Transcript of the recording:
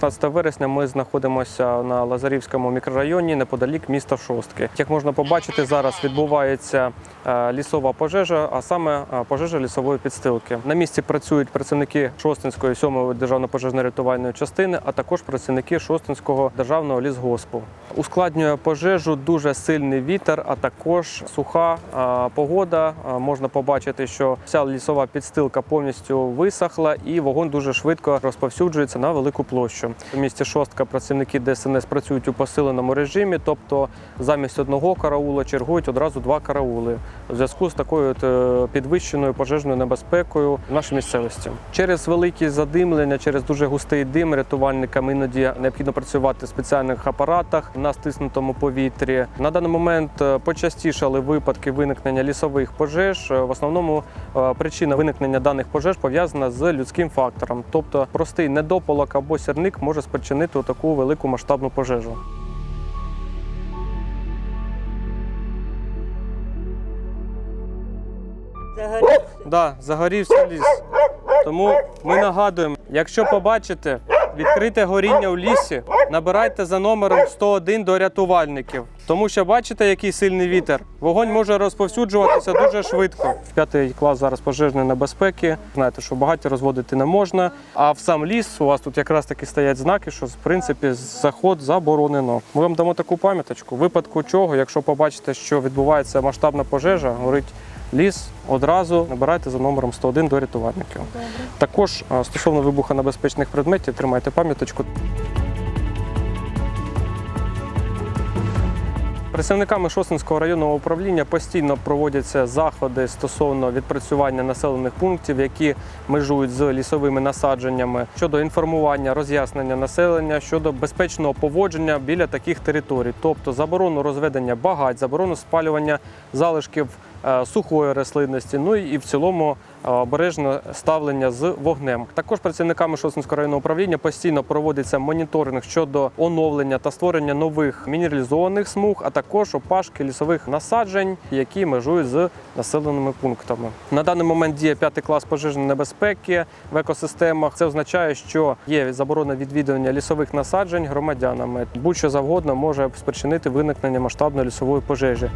16 вересня ми знаходимося на Лазарівському мікрорайоні неподалік міста Шостки. Як можна побачити, зараз відбувається е, лісова пожежа, а саме е, пожежа лісової підстилки. На місці працюють працівники Шостинської 7-ї державної пожежно-рятувальної частини, а також працівники Шостинського державного лісгоспу. Ускладнює пожежу дуже сильний вітер, а також суха е, погода. Можна побачити, що вся лісова підстилка повністю висохла, і вогонь дуже швидко розповсюджується на велику площу. У місті Шостка працівники ДСНС працюють у посиленому режимі, тобто замість одного караула чергують одразу два караули у зв'язку з такою е, підвищеною пожежною небезпекою в нашій місцевості. Через великі задимлення, через дуже густий дим рятувальникам іноді необхідно працювати в спеціальних апаратах на стиснутому повітрі. На даний момент е, почастішали випадки виникнення лісових пожеж. Е, В основному причина виникнення даних пожеж пов'язана з людським фактором, тобто простий недополок або сірник може спричинити таку велику масштабну пожежу. Загорівся. Да, загорівся ліс. Тому ми нагадуємо, якщо побачите відкрите горіння в лісі, набирайте за номером 101 до рятувальників. Тому що бачите, який сильний вітер. Вогонь може розповсюджуватися дуже швидко. П'ятий клас зараз пожежної небезпеки. Знаєте, що багаття розводити не можна. А в сам ліс у вас тут якраз таки стоять знаки, що в принципі заход заборонено. Ми вам дамо таку пам'яточку. Випадку чого, якщо побачите, що відбувається масштабна пожежа, горить ліс, одразу набирайте за номером 101 до рятувальників. Також а, стосовно вибухонебезпечних предметів, тримайте пам'яточку. Працівниками Шостинського районного управління постійно проводяться заходи стосовно відпрацювання населених пунктів, які межують з лісовими насадженнями щодо інформування, роз'яснення населення щодо безпечного поводження біля таких територій, тобто заборону розведення багать, заборону спалювання залишків е, сухої рослинності, ну і в цілому е, обережне ставлення з вогнем. Також працівниками Шостинського районного управління постійно проводиться моніторинг щодо оновлення та створення нових мінералізованих смуг, а також опашки лісових насаджень, які межують з населеними пунктами. На даний момент діє п'ятий клас пожежної небезпеки в екосистемах. Це означає, що є заборона відвідування лісових насаджень громадянами. Будь-що завгодно може спричинити виникнення масштабної лісової пожежі.